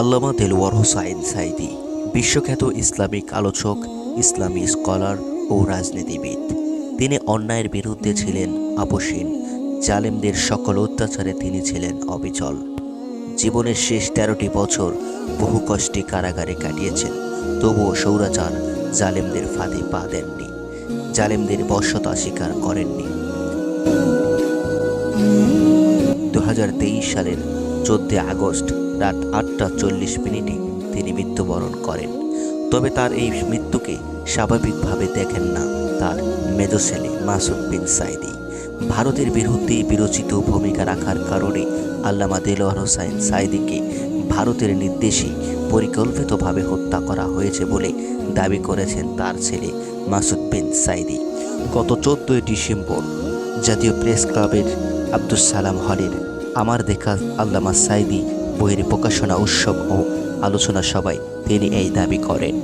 আল্লামা দেলওয়ার হোসাইন সাইদি, বিশ্বখ্যাত ইসলামিক আলোচক, ইসলামী স্কলার ও রাজনীতিবিদ। তিনি অন্যায়ের বিরুদ্ধে ছিলেন আপসীন জালেমদের সকল অত্যাচারে তিনি ছিলেন অবিচল। জীবনের শেষ তেরোটি বছর বহু কষ্টে কারাগারে কাটিয়েছেন, তবুও সৌরাচার জালেমদের ফাঁদে পা দেননি, জালেমদের বশ্যতা স্বীকার করেননি। দু হাজার তেইশ সালের চোদ্দ আগস্ট রাত আটটা চল্লিশ মিনিটে তিনি মৃত্যুবরণ করেন। তবে তার এই মৃত্যুকে স্বাভাবিকভাবে দেখেন না তার মেজো ছেলে মাসুদ বিন সাইদি। ভারতের বিরুদ্ধে বিরোচিত ভূমিকা রাখার কারণে আল্লামা দেলোয়ার হোসাইন সাইদিকে ভারতের নির্দেশে পরিকল্পিতভাবে হত্যা করা হয়েছে বলে দাবি করেছেন তার ছেলে মাসুদ বিন সাইদি। গত চোদ্দই ডিসেম্বর জাতীয় প্রেস ক্লাবের আব্দুল সালাম হলের আমার দেখা আল্লামা সাইদি বইয়ের প্রকাশনা উৎসব ও আলোচনা সভায় তিনি এই দাবি করেন।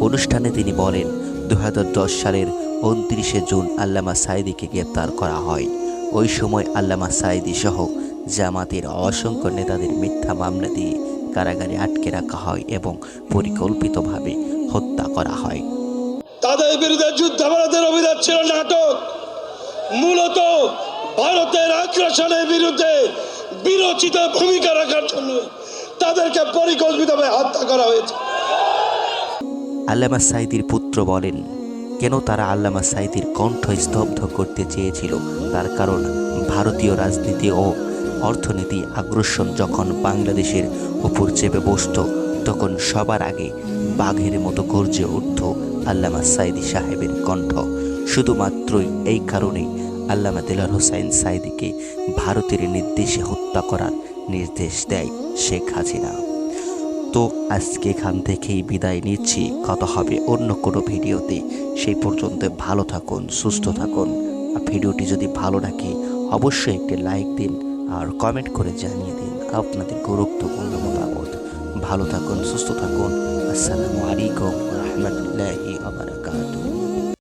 অনুষ্ঠানে তিনি বলেন দু হাজার দশ সালের উনত্রিশে জুন আল্লামা সাইদিকে গ্রেপ্তার করা হয়। ওই সময় আল্লামা সাইদি সহ জামাতের অসংখ্য নেতাদের মিথ্যা মামলা দিয়ে কারাগারে আটকে রাখা হয় এবং পরিকল্পিতভাবে হত্যা করা হয়। তাদের বিরুদ্ধে যুদ্ধাপরাধের অভিযোগ ছিল নাটক। মূলত ভারতের আগ্রাসনের বিরুদ্ধে বিরোচিত ভূমিকা রাখার জন্য তাদেরকে পরিকল্পিতভাবে হত্যা করা হয়েছে। আল্লামা সাইদির পুত্র বলেন, কেন তারা আল্লামা সাইদির কণ্ঠ স্তব্ধ করতে চেয়েছিল? তার কারণ ভারতীয় রাজনীতি ও অর্থনীতি আগ্রাসন যখন বাংলাদেশের উপর চেপে বসত, তখন সবার আগে বাঘের মতো গর্জে উঠত আল্লামা সাইদি সাহেবের কণ্ঠ। শুধুমাত্রই এই কারণেই আল্লামা দিলার হোসাইন সাইদিকে ভারতের নির্দেশে হত্যা করার নির্দেশ দেয় শেখ হাসিনা। তো আজকে এখান থেকেই বিদায় নিচ্ছি, কথা হবে অন্য কোনো ভিডিওতে। সেই পর্যন্ত ভালো থাকুন, সুস্থ থাকুন। আর ভিডিওটি যদি ভালো লাগে, অবশ্যই একটি লাইক দিন আর কমেন্ট করে জানিয়ে দিন আপনাদের গুরুত্বপূর্ণ মতামত। ভালো থাকুন, সুস্থ থাকুন। আসসালামু আলাইকুম রহমতুল্লাহি আবরাকাত